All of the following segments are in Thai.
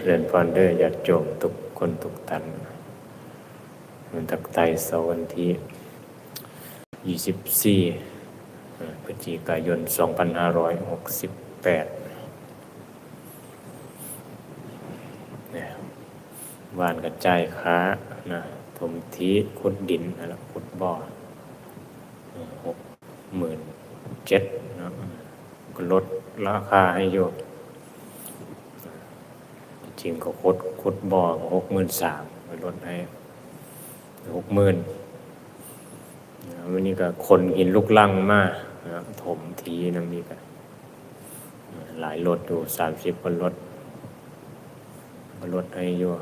เรียนพรเด้อญาติโยมทุกคนทุกท่านมันตักไตเสาร์วันที่ 24พฤศจิกายน 2568นี่ว่านกระจายค้านะถมทีขุดดินนะแล้วขุดบ่อหกหมื่นเจ็ดนะลดราคาให้โยม จริงก็คดคดบ่อหกหมื่นสามไปลดให้หกหมื่นวันนี้ก็คนหินลูกลังมานะถมทีน้ำนี้ก็หลายรถอยู่สามสิบคนรถก็ลดให้อยู่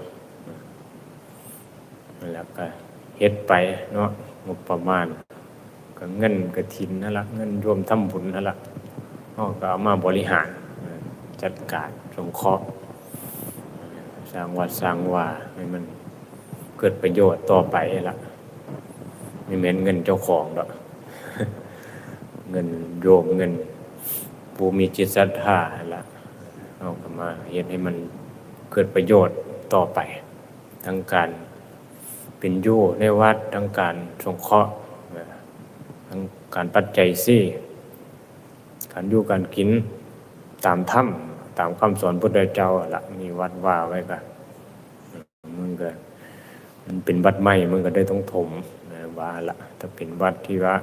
แล้วก็เฮ็ดไปเนาะงบประมาณ ก็เงินกระถินนั่นละเงินรวมทำบุญนั่นละก็เอามาบริหารจัดการสงเคราะห์ สร้างวัดสร้างว่าให้มันเกิดประโยชน์ต่อไปละไม่เหมือนเงินเจ้าของหรอกเงินโยมเงินผู้มีจิตศรัทธาละเอากมาเห็นให้มันเกิดประโยชน์ต่อไป ทั้งการเป็นยู่ในวัดทั้งการสงเคราะห์ทั้งการปัจจัยซี่การอยู่การกินตามถ้ำ ตามคำสอนพุทธเจ้าอะละมีวัดว่าไว้กันมึงก็มันเป็นวัดใหม่มึงก็ได้ต้องถมนะว่าละถ้าเป็นวัดที่ว่า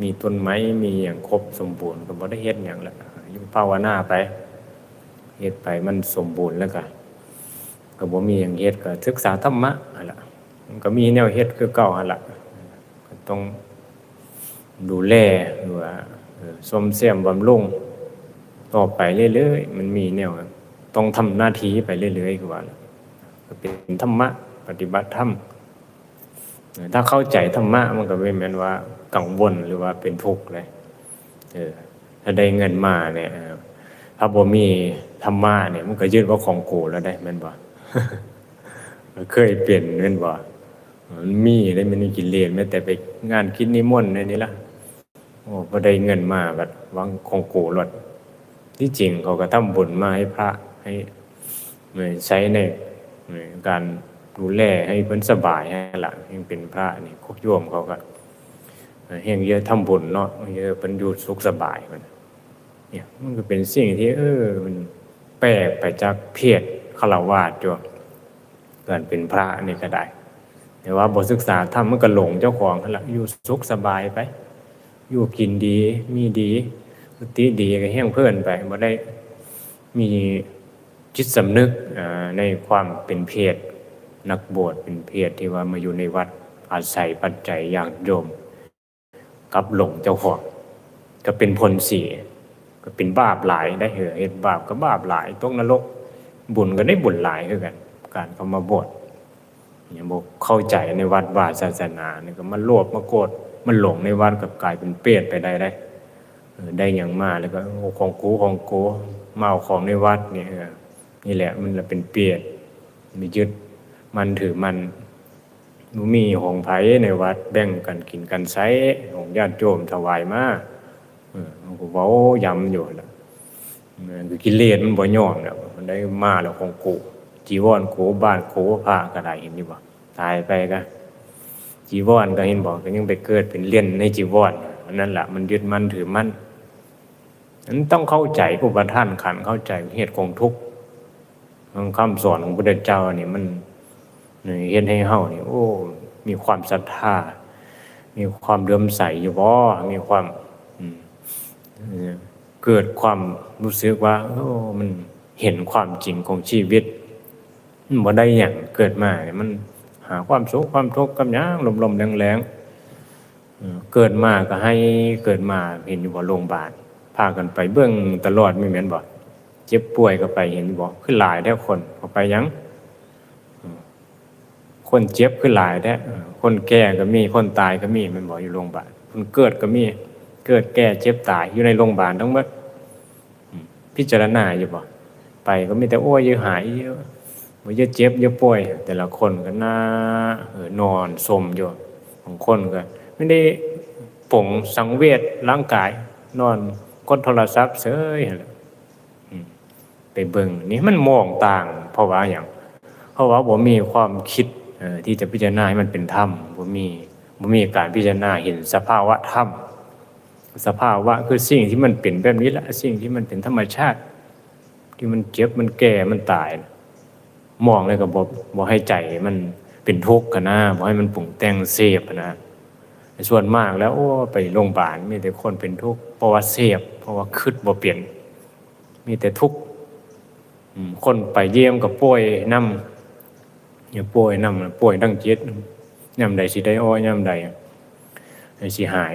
มีต้นไม้มีอย่างครบสมบูรณ์ก็บ่ได้เฮ็ดอย่างละอยู่ภาวนาไปเฮ็ดไปมันสมบูรณ์แล้วก็ก็บ่มีอย่างเฮ็ดก็ศึกษาธรรมะหั่นล่ะมันก็มีแนวเฮ็ดคือเก่าหั่นล่ะก็ต้องดูแลหรือว่าเอ่อซ่อมแซมบำรุง ต่อไปเรื่อยๆ มันมีแนวต้องทำหน้าที่ไปเรื่อยๆคือว่าเป็นธรรมะ ปฏิบัติธรรมถ้าเข้าใจธรรมะมันก็ไม่แม้นว่ากังวลหรือว่าเป็นทุกข์เลยเออถ้าได้เงินมาเนี่ยถ้าบ่มีธรรมะเนี่ย มันก็ยึดว่าของกูแล้วได้แม่นบ่เคยเปลี่ยนแม่นบ่มันมีได้มันมีกินเลสแม้แต่ไปงานคิดนิมนต์ในนี้ละโอ้พอได้เงินมาแบบวังของกูรถ ที่จริงเขาก็ทำบุญมาให้พระให้ใช้ในการดูแลให้เพิ่นสบายให้ละยังเป็นพระนี่คกโยมเขาก็เฮงเยอะทำบุญเนาะเยอะเพิ่นอยู่สุขสบายมันเนี่ยมันก็เป็นสิ่งที่ เออ มันแปลกไปจากเพศฆราวาสจ้ะการเป็นพระนี่ก็ได้แต่ว่าบทศึกษาทำมันก็หลงเจ้าของนั่นละอยู่สุขสบายไป อยู่กินดีมีดี สติดีก็แห้งเพื่อนไปบ่ได้มีจิตสำนึกในความเป็นเพศนักบวชเป็นเพศที่ว่ามาอยู่ในวัดอาศัยปัจจัยอย่างโยมกับหลงเจ้าของก็เป็นผลเสียก็เป็นบาปหลายได้เหตุเหตุบาปก็บาปหลายตกนรกบุญก็ได้บุญหลายคือกัน การเขามาบวชอย่างบอกเข้าใจในวัดวาศาสนาเนี่ยก็มันโลภมาโกรธมันหลงในวัดกับกลายเป็นเปรตไปได้ได้เออ ได้อย่างมาแล้วก็ของกูของกูมาเอาของในวัดเนี่ยนี่แหละมันละเป็นเปรตมียึดมันถือมันมีของไผในวัดแบ่งกันกินกันใช้ของญาติโยมถวายมาเออมันก็เว้าย้ำอยู่ละมันคือกิเลสมันบ่ยอมแล้วมันได้มาแล้วของกูจีวรกูบ้านกูผ้าก็ได้เห็นอยู่บ่ตายไปก็จีวรก็เห็นบอกก็ยังไปเกิดเป็นเลี่ยนในจีวรอั นนั้นแหละมันยึดมั่นถือมั่นนั้นต้องเข้าใจอุปทานขันเข้าใจเหตุของทุกข์คำสอนของพระเจ้านี่มันเห็นให้เฮานี่โอ้ มีความศรัทธา มีความเลื่อมใสอยู่บ่มีความเกิดความรู้สึกว่าโอ้มันเห็นความจริงของชีวิตมันบ่ได้อย่างเกิดมาเนี่ยมันหาความสุขความทุกข์กับยังลมๆแรงๆ เกิดมาก็ให้เกิดมาเห็นอยู่บ่โรงพยาบาลพากันไปเบื้องตลอดไม่แม่นบ่เจ็บป่วยก็ไปเห็นอยู่บ่คือหลายแท้คนเขาไปยังคนเจ็บคือหลายแท้คนแก่ก็มีคนตายก็มีมันบ่อยู่โรงพยาบาลคนเกิดก็มีเกิดแก่เจ็บตายอยู่ในโรงพยาบาลทั้งหมดพิจารณาอยู่บ่ไปก็มีแต่โอ้ยอยู่หายเยอะว่าจะเจ็บจะป่วย แต่ละคนก็น่าเออนอนสมอยู่บางคนก็ ไม่ได้ปลงสังเวชร่างกาย นอนกดโทรศัพท์เฉยหั่นแหละอืมไปเบิ่งนี่มันมองต่าง เพราะว่าอย่าง เพราะว่าผมมีความคิดที่จะพิจารณาให้มันเป็นธรรมผมมีผมมีการพิจารณาเห็นสภาวะธรรมสภาวะคือสิ่งที่มันเป็นแบบนี้และสิ่งที่มันเป็นธรรมชาติ ที่มันเจ็บมันแก่มันตาย มองเลยกับบบ่ให้ใจมันเป็นทุกข์กันนะบ่ให้มันปรุงแต่งเสพนะ ส่วนมากแล้วโอ้ไปโรงพยาบาลมีแต่คนเป็นทุกข์เพราะว่าเสพเพราะว่าคิดบ่เปลี่ยน มีแต่ทุกข์คนไปเยี่ยมกับป่วยนำอย่าป่วยนำป่วยดั้งเจ็ดยามใดสิได้อ้อยามใดสิหาย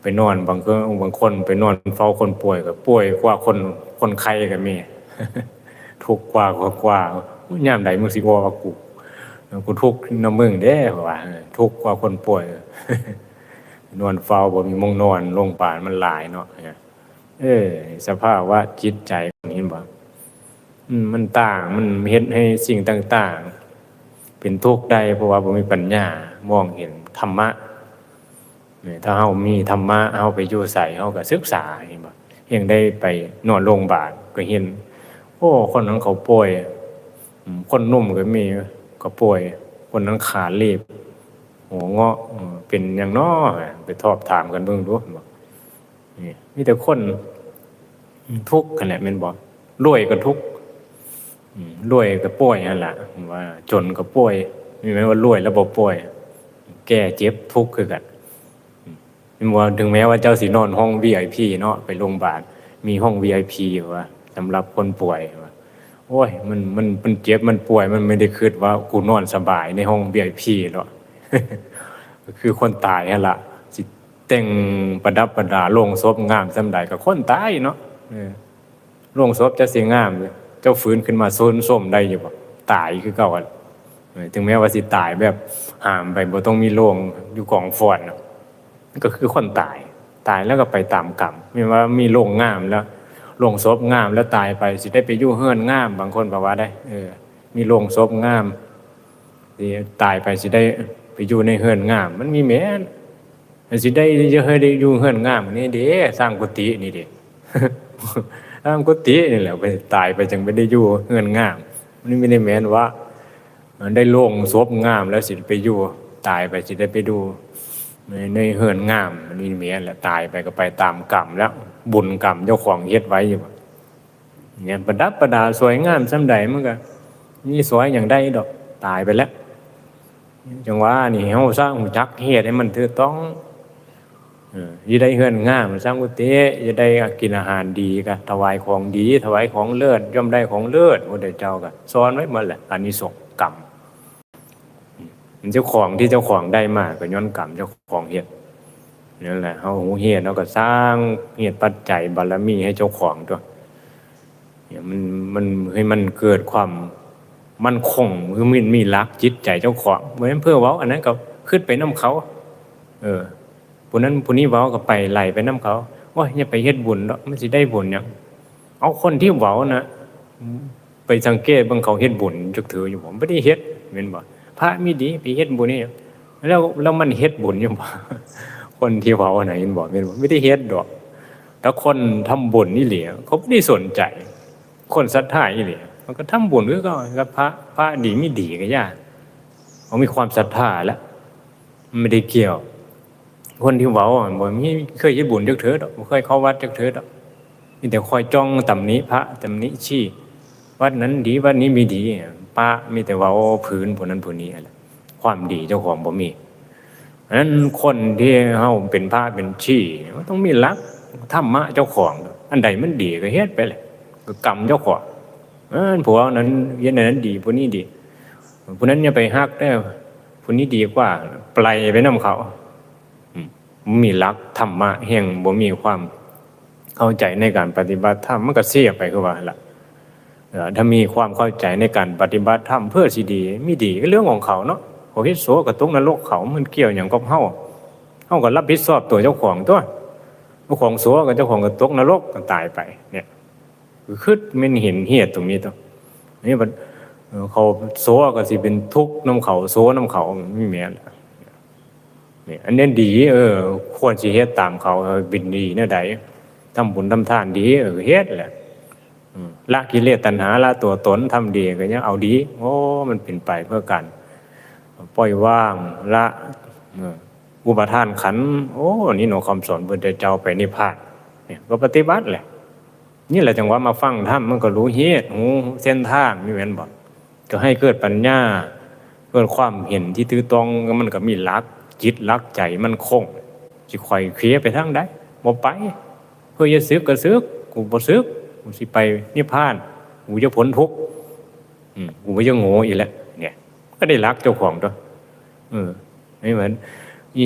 ไปนอนบางก็บางคนไปนอนเฝ้าคนป่วยก็ป่วยกว่าคนคนไข้ก็มีทุกข์กว่ากว่ากว่ายามใดมึงสิว่ากูกูทุกข์นำมึงเด้ว่าทุกข์กว่าคนป่วย นอนเฝ้าบ่มีมงนอนโรงพยาบาลมันหลายเนาะเออ สภาพว่าจิตใจของนี้บ่มมันต่างมันเฮ็ดให้สิ่งต่าง ๆ เป็นทุกข์ได้เพราะว่าบ่มีปัญญามองเห็นธรรมะเนี่ยถ้าเฮามีธรรมะเฮาไปอยู่ใส่เฮาก็ศึกษาเห็นบ่ยังได้ไปนอนโรงพยาบาลก็เห็น โอ้ คนนั้นเขาป่วยคนนุ่มก็มีก็ป่วย คนนั้นขาลีบ หัวเงาะเป็นอย่างน้อไปทอบถามกันเบิ่งดูบ่นี่มีแต่คนทุกข์กันแหละแม่นบ่รวยก็ทุกข์รวยก็ป่วยนั่นแหละว่า จนก็ป่วยมีไหมว่ารวยแล้วบ่ป่วย แก่เจ็บทุกข์คือกันว่าถึงแม้ว่าเจ้าสินอนห้อง VIP เนาะไปโรงพยาบาลมีห้อง VIP ว่าสำหรับคนป่วยว่าโอ้ย มันมันมันเจ็บมันป่วยมันไม่ได้คิดว่ากูนอนสบายในห้อง VIP หรอก คือคนตายนั่ล่ะสิแต่งประดับประดาโลงศพงามสำใดก็คนตายเนาะเออโลงศพจะสิงามเลยเจ้าฟื้นขึ้นมาโซนส้มได้อยู่บ่ตายคือเก่าถึงแม้ว่าสิตายแบบหามไปบ่ต้องมีโลงอยู่กองฟอนนะก็คือคนตายตายแล้วก็ไปตามกรรมไม่ว่ามีโรงงามแล้วโรงศพงามแล้วตายไปสิได้ไปอยู่เฮือนงาม บางคนบอกว่าได้ เออ มีโรงศพงามสิตายไปสิได้ ไปอยู่ในเฮือนงาม มันมีแม้นสิได้จะให้ได้อยู่เฮือนงามนี่เด้สร้างกุฏินี่เด้สร้างกุฏินี่แหละไปตายไปจึงไปได้อยู่เฮือนงามมันไม่ได้แม้นว่าได้โล่งศพงาม แล้วสิไปอยู่ตายไปสิได้ไปดูในเฮือนงามมันมีเมียนแหละตายไปก็ไปตามกรรมแล้ว บุญกรรมเจ้าของเฮ็ดไว้อยู่เนี่ยประดับประดาสวยงามสำใดมันก็นี่สวยอย่างใดดอกตายไปแล้ว จังว่านี่เฮาสร้างหูจักเฮ็ดให้มันถูกต้องเออสิได้เฮือนง่ามสร้างกุฏิจะได้กินอาหารดีก็ถวายของดี ถวายของเลิศย่อมได้ของเลิศพระเจ้าก็สอนไว้หมดแหละอานิสงส์กรรมเจ้าของที่เจ้าของได้มากก็ย้อนกรรมเจ้าของเฮ็ดนั่นแหละเฮาหูเฮ็ดเนาก็สร้างเหตุปัจจัยบารมีให้เจ้าของตัวเนี่ยมันมันให้มันเกิดความ มันคงคือมันมีรักจิตใจเจ้าของเพราะฉะนั้นเพื่อเว้า อันนั้นก็ขึ้นไปนํเขา เออผู้นั้นผู้นี้เว้าก็ไปไหลไปนํเขาว่าอย่าไปเฮ็ดบุญดอกมันสิได้บุญหยังเอาคนที่เว้านะไปสังเกตบิ่งเขาเฮ็ดบุญจักถืออยู่บ่บ่ได้เฮ็ดแม่นบ่พระมีดีไปเฮ็ดบุญนี่แล้วแล้วมันเฮ็ดบุญอยู่บ่คนที่เว้าอันไหนมันบอกไม่รู้ไม่ได้เฮ็ดดอกแต่คนทำบุญนี่แหละเขาไม่ได้สนใจ คนศรัทธานี่แหละ มันก็ทำบุญคือก็กับพระพระดีไม่ดีก็ยากเขามีความศรัทธาแล้วไม่ได้เกี่ยว คนที่เว้าอะบ่มีเคยเฮ็ดบุญจักเถิดดอกบ่เคยเข้าวัดจักเถิดดอกมีแต่คอยจ้องตำหนิพระตำหนิชี้วัดนั้นดีวัดนี้มีดีป้ามีแต่เว่าพื้นผู้นั้นผู้นี้อะไรความดีเจ้าของบ่มีนนั้นคนที่เฮาเป็นพระเป็นชี้มันต้องมีหลักธรรมะเจ้าของ อันใดมันดีก็เฮ็ดไปเลยก็กรรมเจ้าของ เออผัวนั้นย็นนั้นดีผู้นี้ดีผู้นั้นอย่าไปฮักได้ผู้นี้ดีกว่าปล่อยไปนํเขาอืมบ่มีหลักธรรมะแห่งบ่มีความเข้าใจในการปฏิบัติธรรมมันก็เสียไปคือว่าล่ะถ้ามีความเข้าใจในการปฏิบัติธรรมเพื่อสิดีมีดีก็เรื่องของเขาเนาะโอเฮ็ดโสกับตกนรกเขามันเกี่ยวหยังกับเฮาเฮาก็รับผิดชอบตัวเจ้าของตัวเจ้าของโสกับเจ้าของก็ตกนรกก็ตายไปเนี่ย คือคิดมันเห็นเหตุตรงนี้ตัวนี่มันเขาโสก็สิเป็นทุกข์นํเขาโสนํเขาไม่แม่นล่ะนี่อันนี้ดี เออ ควรสิเฮ็ดตามเขาบินดีแนวใดทำบุญทำทานดีเออเฮ็ดแหละละกิเลสตัณหาละตัวตนทำดีก็ยังเอาดี โอ้ มันเป็นไปเพื่อกันปล่อยว่างละอุปทานขัน โอ้ นี่หนูคำสอนพระเจ้าไปนิพพานเนี่ยก็ปฏิบัติแหละ นี่แหละจังหวะมาฟังธรรมมันก็รู้เหตุหูเส้นทางนี่แม่นบอกก็ให้เกิดปัญญา เกิดความเห็นที่ถือตรงมันก็มีหลักจิตหลักใจมันคงสิคอยเคลียไปทางใดบ่ไป เพื่อจะซึกก็ซึกกูบ่ซึกกูสิไปนิพพานกูจะพ้นทุกข์อืมกูบ่จะโง่อีกแล้วเนี่ย ก็ได้รักเจ้าของตัวเออไม่เหมือน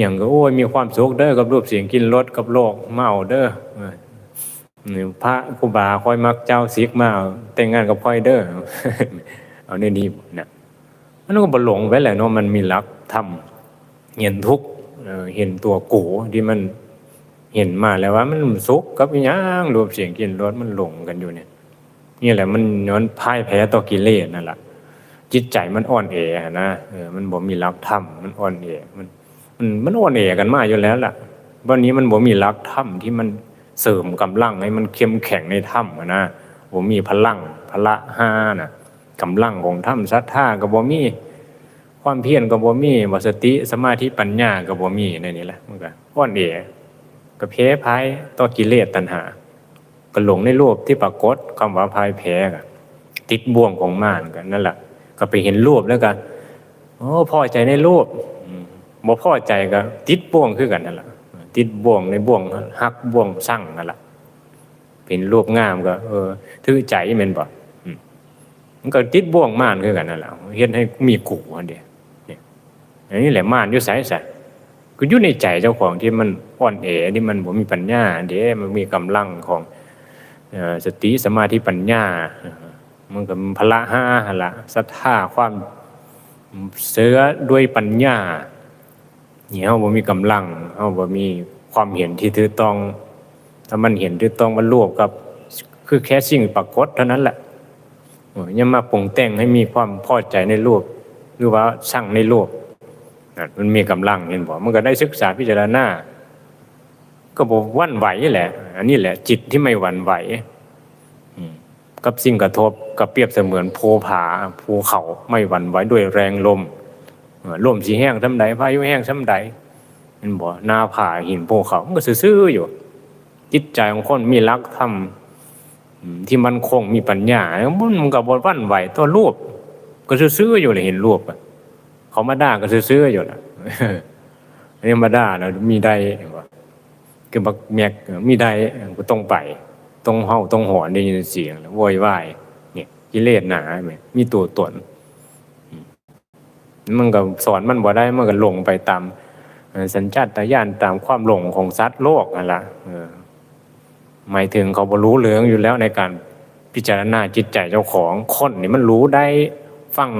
อย่างก็โอ้ยมีความสุขเด้อกับรูปเสียงกินรสกับโลกเมาเด้อ นี่พระครูบาคอยมักเจ้าสิกมาแต่งงานกับพ่อยเด้อเอาในนี้นะมันก็บหลงไปแหละเนาะมันมีรักทำเห็นทุกเเห็นตัวกูที่มันเห็นมาแล้วว่ามันสุขกับย่างรูปเสียงกินรสมันหลงกันอยู่เนี่ยนี่แหละมันย้อนพ่ายแพ้ต่อกิเลสนั่นแหละจิตใจมันอ่อนแอนะเออมันบ่มีรักธรรมมันอ่อนแอมันมันมันอ่อนแอกันมาอยู่แล้วล่ะวันนี้มันบ่มีรักธรรมที่มัน เสริมกำลังให้มันเข้มแข็งในธรรมอะนะบ่มีพลังพละห้าน่ะกำลังของธรรมศรัทธาก็บ่มีความเพียรก็บ่มีบ่สติสมาธิปัญญาก็บ่มีในนี้แหละมันก็อ่อนแอก็แพ้ภายต่อกิเลสตัณหา ก็หลงในรูปที่ปรากฏคำว่าพายแพ้กันติดบ่วงของม่ารกันนั่นแหละก็ไปเห็นรูปแล้วกันโอ้พอใจในรูปอืมบ่พอใจก็ติดบ่วงคือกันนั่นแหละ ติดบ่วงในบ่วงหักบ่วงสั่งนั่นแหละเป็นรูปงามก็ เออถือใจม่นบ่มันก็ติดบ่วงม่ารคือกันนั่นแหละเฮ็ดให้มีกูอันเดียวเนี่ยอันนี้แหละม่ารอยู่ไสซะก็อยู่ในใจเจ้าของที่มันอ่อนแอที่มันบ่มีปัญญาเด้มันมีกำลังของสติสมาธิปัญญา มันก็พละห้าละศรัทธาความเสือด้วยปัญญา นี่ยเฮาบ่มีกำลังเฮาบ่มีความเห็นที่ถูกต้อง ถ้ามันเห็นถูกต้องมันรวบกับ คือแค่สิ่งปรากฏเท่านั้นแหละเอย่ามาปรุงแต่งให้มีความพอใจในรูป หรือว่าสั่งในรูปมันมีกำลังเห็นบ่มันก็ได้ศึกษาพิจารณาก็บ่หวั่นไหวแหละ อันนี้แหละ จิตที่ไม่หวั่นไหวกับสิ่งกระทบกับเปรียบเสมือนภูผาภูเขาไม่หวั่นไหวด้วยแรงลม ลมสีแห้งซ้ำใดพายุแห้งซ้ำใดมันบ่หน้าผาหินภูเขามันก็ซื่อๆอยู่ จิตใจของคนมีรักธรรมที่มันคงมีปัญญามันก็บ่หวั่นไหวต่อรูป ก็ซื่อๆอยู่เลยเห็นรูปอะเขามาด่าก็ซื่อๆอยู่นะอันนี้มาด่าแล้วมีได้บ่คือบักแมกมีได้ก็ต้องไปตรงเฮาตรงหอนได้ยินเสียงแล้วโวยวายเนี่ยกิเลสหนาแม่มีตัวตน มันก็สอนมันบ่ได้มันก็หลงไปตามสัญชาตญาณตามความหลงของสัตว์โลกนั่นละหมายถึงเขาบ่รู้เรื่องอยู่แล้วในการพิจารณาจิตใจเจ้าของคนนี่มันรู้ได้ฟัง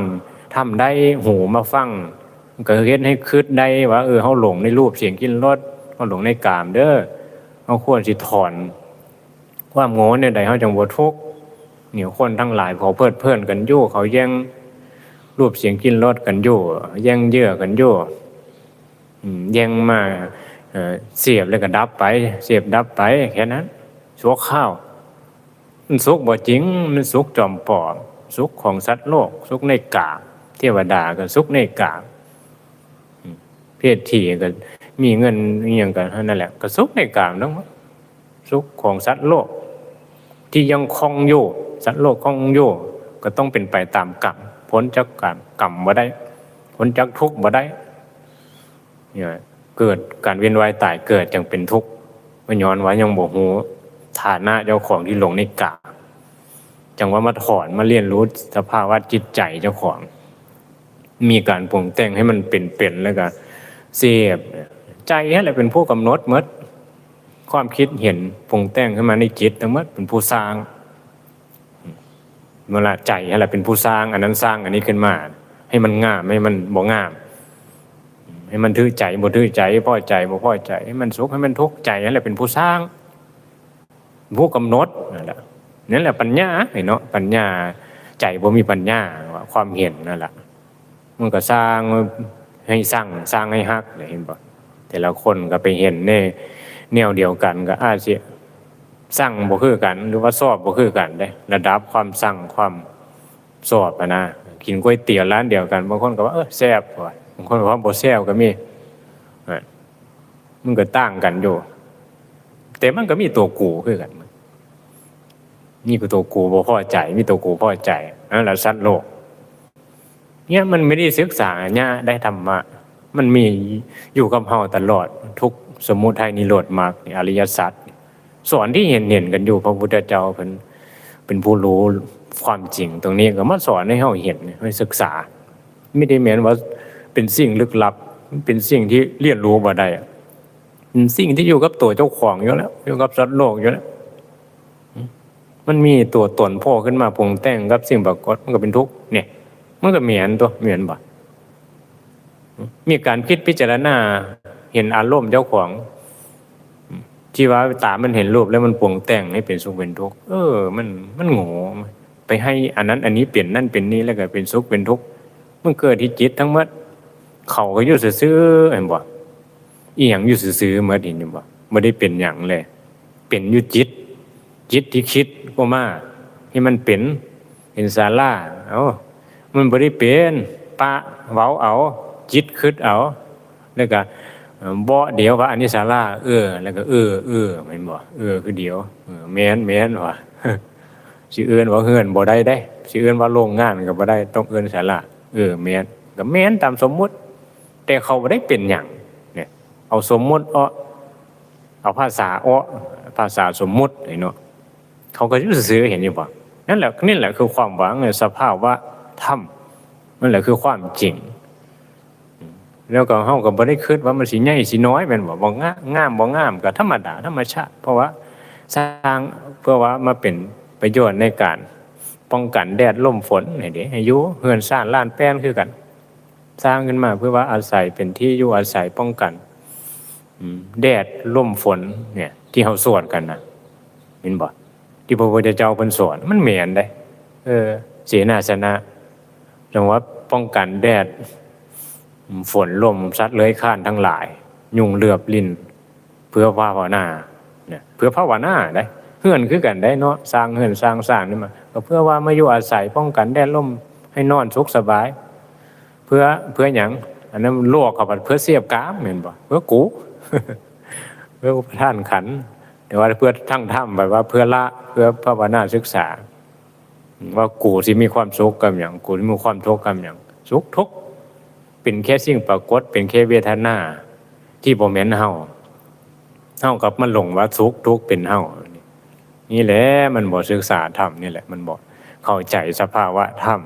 ทำได้หูมาฟังก็เฮ็ดให้คิดได้ว่าเออเฮาหลงในรูปเสียงกินรสเฮาหลงในกามเด้อเฮาควรสิถอนความโง่เนี่ยใดเขาจังบ่ทุกเหนียวคนทั้งหลายเขาเพิดเพลินกันอยู่เขาแย่ง รูปเสียงกินรสกันอยู่แย่งเยื่อกันอยู่แย่งมาเอ่อเสียบแล้วก็ดับไป เสียบดับไปแค่นั้นชั่วข้าว มันสุขบ่จริง มันสุขจอมปลอมสุขของสัตว์โลก สุขในกาบเทวดาก็สุขในกาบเพศที่ก็มีเงินอย่างกันนั่นแหละก็สุขในกามทั้งหมดสุขของสัตว์โลก ที่ยังคงอยู่สัตว์โลกคงอยู่ก็ต้องเป็นไปตามกรรม พ้นจากกรรมกรรมบ่ได้พ้นจากทุกข์บ่ได้เนี่ยเกิดการเวียนว่ายตายเกิดจังเป็นทุกข์มันย้อนว่ายังบ่ฮู้ฐานะเจ้าของที่หลงในกาจังว่ามาถอนมาเรียนรู้สภาวะจิตใจเจ้าของ มีการปรุงแต่งให้มันเป็นๆแล้วก็เสพใจนั่แหละเป็นผู้กำหนดมดความคิดเห็นปรุงแต่งขึ้นมาในจิตทั้งหมดเป็นผู้สร้าง เวลาใจอะไรเป็นผู้สร้าง อันนั้นสร้างอันนี้ขึ้นมา ให้มันงามให้มันบ่งาม ให้มันถือใจบ่ถือใจพอใจบ่พอใจให้มันสุขให้มันทุกข์ใจนั่นแหละเป็นผู้สร้าง ผู้กำหนดนั่นแหละนั่นแหละปัญญาเห็นเนาะปัญญาใจบ่มีปัญญาความเห็นนั่นแหละมันก็สร้างให้สร้างสร้างให้ฮักเห็นบ่แต่ละคนก็ไปเห็นในแนวเดียวกันก็อาจจะ สั่งบ่คือกัน หรือว่าสอบบ่คือกันได้ ระดับความสั่งความสอบอะนะกินก๋วยเตี๋ยวร้านเดียวกันบางคนก็ว่าเออแซ่บว่ะบางคนก็ว่าบ่แซ่บก็มีมันก็ต่างกันอยู่ แต่มันก็มีตัวกูคือกันนี่คือตัวกูบ่พอใจมีตัวกูพอใจนั่นแหละสัตว์โลก เนี่ยมันไม่ได้ศึกษาเนี่ยได้ธรรมะมันมีอยู่กับเฮาตลอดทุกสมมุติไทยนิโรธมรรคอริยสัจ สอนที่เห็นเห็นกันอยู่พระพุทธเจ้าเป็นเป็นผู้รู้ความจริง ตรงนี้ก็มาสอนให้เฮาเห็นให้ศึกษา ไม่ได้เหมือนว่าเป็นสิ่งลึกลับ เป็นสิ่งที่เรียนรู้บ่ได้เป็นสิ่งที่อยู่กับตัวเจ้าของอยู่แล้วอยู่กับสัตว์โลกอยู่แล้วมันมีตัวตนโผล่ขึ้นมาปรุงแต่งกับสิ่งปรากฏมันก็เป็นทุกข์เนี่ย มันก็เหมือนตัวเหมือนบ่มีการคิดพิจารณาเห็นอารมณ์เจ้าของ ที่ว่าตามันเห็นรูปแล้วมันปรุงแต่งให้เป็นสุขเป็นทุกข์เออ มันมันโง่ไปให้อันนั้น อันนี้เปลี่ยนนั่นเป็นนี้แล้วก็เป็นสุขเป็นทุกข์มันเกิดที่จิตทั้งหมดเขาก็อยู่ซื่อเห็นบ่อีหยังอยู่ซื่อเหมือนเห็นอยู่บ่ไม่ได้เป็นอย่างเลย เป็นอยู่จิต จิตที่คิดก็มาให้มันเป็นเห็นศาลาเอ้ามันบ่ได้เป็นปะเว้าเอา จิตคิดเอาแล้วก็ บ่เดี๋ยวว่าอันนี้ศาลาเออ แล้วก็เออเออแม่นบ่เออคือเดี๋ยวเออแม่นแม่นว่ะสิเอื้อนว่าเฮือนบ่ได้ได้สิเอื้อนว่าโรงงานก็บ่ได้ต้องเอื้อนศาลาเออแม่นก็แม่นตามสมมุติ แต่เขาบ่ได้เป็นหยังเนี่ยเอาสมมุติเอาเอาภาษาเอาภาษาสมมุติไอ้เนาะเขาก็รู้สึกเห็นอยู่ป่ะนั่นแหละนี่แหละคือความหวังในสภาพว่าธรรมนั่นแหละคือความจริง แล้วก็เฮาก็บ่ได้คิดว่ามันสิใหญ่สิน้อยแม่นบ่บ่งามงามบ่งามก็ธรรมดาธรรมชาติเพราะว่าสร้างเพื่อว่ามาเป็นประโยชน์ในการป้องกันแดดลมฝนให้เด้ให้อยู่เฮือนสร้างล้านแป้นคือกัน สร้างขึ้นมาเพื่อว่าอาศัยเป็นที่อยู่อาศัยป้องกันแดดลมฝนเนี่ย ที่เฮาสวดกันนะเห็นบ่ที่พระพุทธเจ้าเพิ่นสอนมันเหมือนได้ เออเสนาสนะจังว่าป้องกันแดด ฝนลมสัตว์เลื้อยคลานทั้งหลาย ยุงเหลือบลินเพื่อภาวนาเนี่ยเพื่อภาวนาได้เฮือนคือกันได้เนาะสร้างเฮือนสร้างสร้างนี่มาก็เพื่อว่ามาอยู่อาศัยป้องกันแดดลมให้นอนสุขสบาย เพื่อเพื่อหยังอันนั้นโลกเขาเพื่อเสียบกามเห็นบ่เพื่อกูเพื่อประท่านขันแต่ว่าเพื่อทั้งถ้ำแบบว่าเพื่อละเพื่อภาวนาศึกษา ว่ากูสิมีความสุขกับอย่างกูสิมีความทุกข์กับอย่างสุขทุกข์ เป็นแค่สิ่งปรากฏ เป็นแค่เวทนา ที่บ่แม่นเฮาเฮากับมันหลงว่าสุขทุกเป็นเฮานี่แหละมันบ่ศึกษาธรรมนี่แหละ มันบ่เข้าใจสภาวะธรรม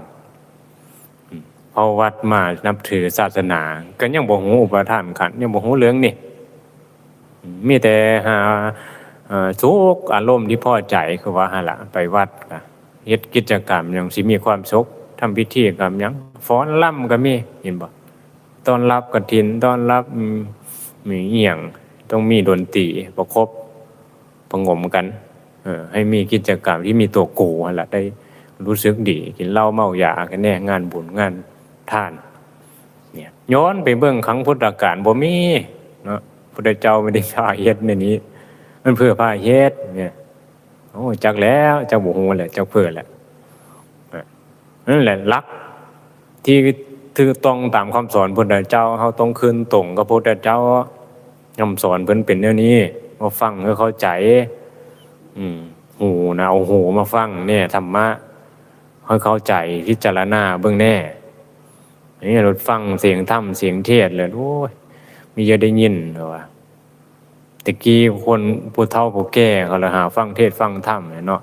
พอวัดมานับถือศาสนา ก็ยังบ่ฮู้อุปทานขันยังบ่ฮู้เรื่องนี่มีแต่หาเอ่อสุขอารมณ์ที่พอใจคือว่าหาละไปวัดก็เฮ็ดกิจกรรมหยังสิมีความสุขทำพิธีกรรมยังฟ้อนล่ำก็มีเห็นบ่ ต้อนรับกฐินต้อนรับมีเอียงต้องมีดนตรีประคบประงมกันเออให้มีกิจกรรมที่มีตัวกูหั่นล่ะได้รู้สึกดี กินเหล้าเมายากันแน่งานบุญงานทาน เนี่ยย้อนไปเบิ่งครั้งพุทธกาลบ่มีเนาะพุทธเจ้าไม่ได้พาเฮ็ดในนี้ มันเพื่อพาเฮ็ดเนี่ยโอ้จักแล้วจักบ่ฮู้แหละจักเพื่อแหละนั่นแหละลักที่ ถือต้องตามคำสอนพุทธเจ้าเฮาต้องคืนตรงกับพุทธเจ้าคำสอนเพิ่นเป็นแนวนี้มาฟังให้เข้าใจ อืมหูนะเอาหูมาฟังเนี่ยธรรมะให้เข้าใจพิจารณาเบื้องแน่อันนี้รถฟังเสียงธรรมเสียงเทศเลยโอ้ยมีเยอะได้ยินเหรอวะตะกี้คนผู้เฒ่าผู้แก่เขาเลยหา ฟังเทศฟังธรรมเนี่ยเนาะ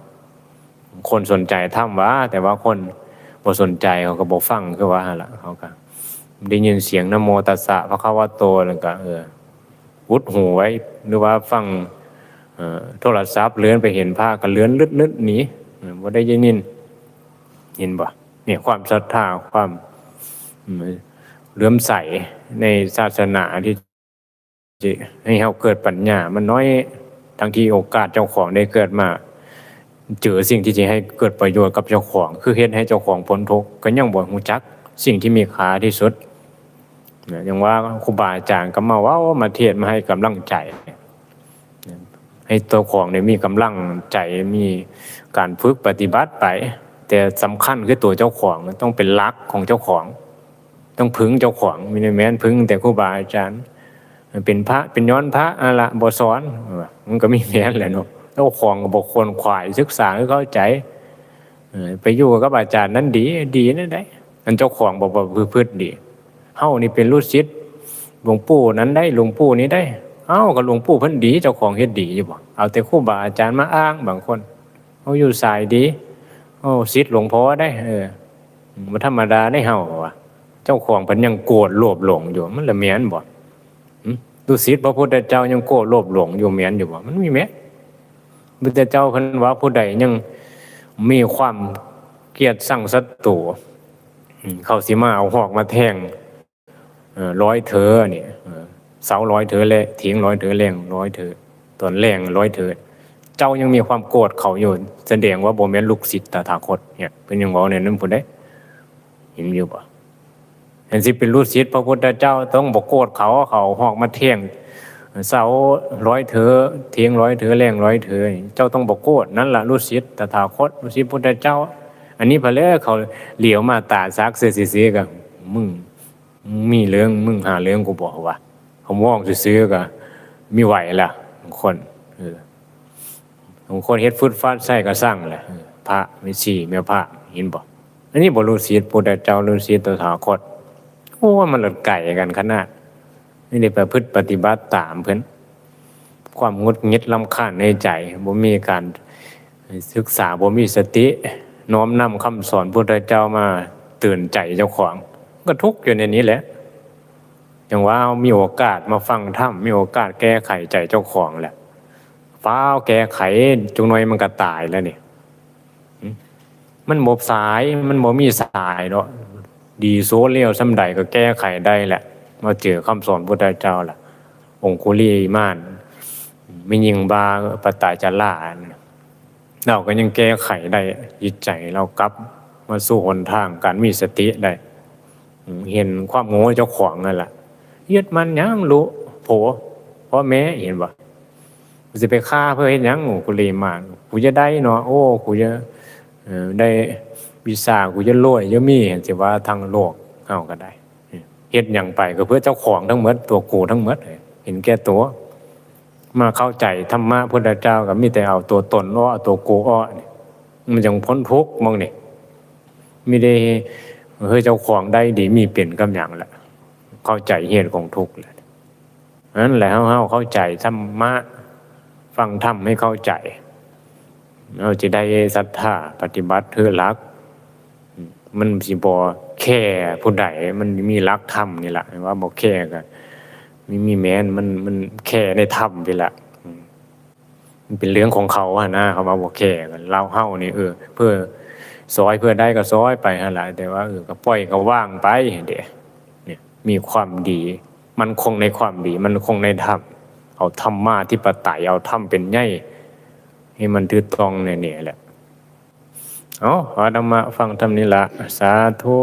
คนสนใจธรรมวะแต่ว่าคน บ่สนใจเขาก็บ่ฟังคือว่าล่ะเขาก็ได้ยินเสียงนโมตัสสะพระคะวะโตแล้วก็เออวุดหูไว้หรือว่าฟังเออโทรศัพท์เลื่อนไปเห็นผ้าก็เลื่อนลึดๆหนีเออบ่ได้ยินยินยินบ่เนี่ยความศรัทธาความเลื่อมใสในศาสนาที่ให้เราเกิดปัญญา มันน้อยทั้งที่โอกาสเจ้าของได้เกิดมา เจอสิ่งที่จะให้เกิดประโยชน์กับเจ้าของ คือเฮ็ดให้เจ้าของพ้นทุกข์ก็ยังบ่ฮู้จัก สิ่งที่มีค่าที่สุดอย่างว่าครูบาอาจารย์ก็มาว้ามาเทศมาให้กำลังใจ ให้ตัวของเนี่ยมีกำลังใจมีการฝึกปฏิบัติไป แต่สำคัญคือตัวเจ้าของต้องเป็นรักของเจ้าของ ต้องพึงเจ้าของมีในแม้นพึงแต่ครูบาอาจารย์ เป็นพระเป็นย้อนพระอะละบ่สอนมันก็มีแม้นแหละเนาะ เจ้าของก็บอกคนขวายศึกษาให้เข้าใจไปอยู่กับอาจารย์นั้นดี ดีนั่นได้อันเจ้าของบอกว่าพืชดีเฮานี่เป็นลูกศิษย์หลวงปู่นั้นได้หลวงปู่นี้ได้เอ้าก็หลวงปู่เพิ่นดี เจ้าของเฮ็ดดีอยู่บ่เอาแต่ครูบาอาจารย์มาอ้างบางคนเขาอยู่สายดีโอ้ศิษย์หลวงพ่อได้ เออมันธรรมดาได้เฮาว่ะเจ้าของเพิ่นยังโกรธโลภหลงอยู่มันละแม่นบ่ดูศิษย์พระพุทธเจ้ายังโกรธโลภหลงอยู่แม่นอยู่บ่มันมีแม่น พระพุทธเจ้าเพิ่นว่าผู้ใดยังมีความเกียดชังศัตรูเขาสิมาเอาหอกมาแทงร้อยเธอเนี่เออเสาร้อยเถอเลยทิ้งร้อยเถอแรงร้อยเถอตอนแรงร้อยเถอเจ้ายังมีความโกรธเขาอยู่แสดงว่าบ่แม่นลูกศิษย์ตถาคตเนี่ยเพิ่นยังเว้าในนั้นพุ่นได้เห็นอยู่บ่เห็นสิเป็นลูกศิษย์พระพุทธเจ้าต้องบ่โกรธเขาเขาหอกมาเที่ยง เสาร้อยเถอเทิ้งร้อยเถอแรงร้อยเถอเจ้าต้องบ่โกรธนั่นล่ะลูกศิษย์ตถาคตลูกศิษย์พุทธเจ้า อันนี้พะเลยเขาเหลียวมาตาซักเสียๆๆก็มึงมึงมีเรื่องมึงหาเรื่องกูบอกว่าผมมองซื้อๆก็มีไหวละบางคนบางคนเฮ็ดฟุตฟาดใส่ก็สร้างแหละพระไม่ชีแม่พระเห็นบ่อันนี้บ่รู้ศีลพุทธเจ้ารู้ศีลตถาคตโอ้มันหลดไก่กันขนาด นี่ได้ประพฤติปฏิบัติตามเพิ่นความงดงิดลำคาญในใจบ่มีการศึกษาบ่มีสติ น้อมนำคำสอนพุทธเจ้ามาเตือนใจเจ้าของ ก็ทุกข์อยู่ในนี้แหละอย่างว่ามีโอกาสมาฟังถ้ำมีโอกาสแก้ไขใจเจ้าของแหละฟ้าวแก้ไขจุงน้อยมันก็ตายแล้วเนี่ยมันหมบสายมันบ่มีสายเนาะดีโซเลียวซ้ำใดก็แก้ไขได้แหละ มาเจอคำสอนพุทธเจ้าล่ะ องคุลีมานไม่ยิงบาปตายจาล่าเราก็ยังแก้ไขได้จิตใจเรากลับมาสู่หนทางการมีสติได้ เห็นความโง่เจ้าของนั่นแหละยึดมันยังรู้โผเพ่อแม่เห็นบ่จะไปฆ่าเพื่อเห็นยังกูเลยมานกูจะได้เนาะโอ้กูจะได้วิสากูจะรวยจะมีเห็นสิว่าทางโลกเอาก็ได้ เฮ็ดหยังไปก็เพื่อเจ้าของทั้งหมดตัวกูทั้งหมดเห็นแก่ตัว มาเข้าใจธรรมะพุทธเจ้าก็มีแต่เอาตัวตนอ้อเอาตัวกูอ้อนี่มันจังพ้นทุกข์มองนี่ไม่ได้เฮ้ยเจ้าของได้ดีมีเปลี่ยนกำอย่างแหละเข้าใจเหตุของทุกข์แหละนั้นแหละเฮาเข้าใจธรรมะฟังธรรมให้เข้าใจเราจะได้ศรัทธาปฏิบัติเพื่อรัก มันสิบอ แค่ผู้ใดมันมีรักธรรมนี่แหละว่าบอกแค่กันมีมีแม้นมันมันแค่ในธรรมไปละมมันเป็นเรื่องของเขาอะนะเขามาบอกแค่กันเราเฮานี่เออ เพื่อซอยเพื่อได้ก็ซอยไปฮะละแต่ว่าเออก็ปล่อยก็ว่างไปเด้เนี่ยมีความดี มันคงในความดี มันคงในธรรมเอาธรรมาที่ปไตยเอาธรรมเป็นใหญ่ให้มันถือตรองเนี่ยแหละ เอาขอธรรมะฟังธรรมนี้ละ สาธุ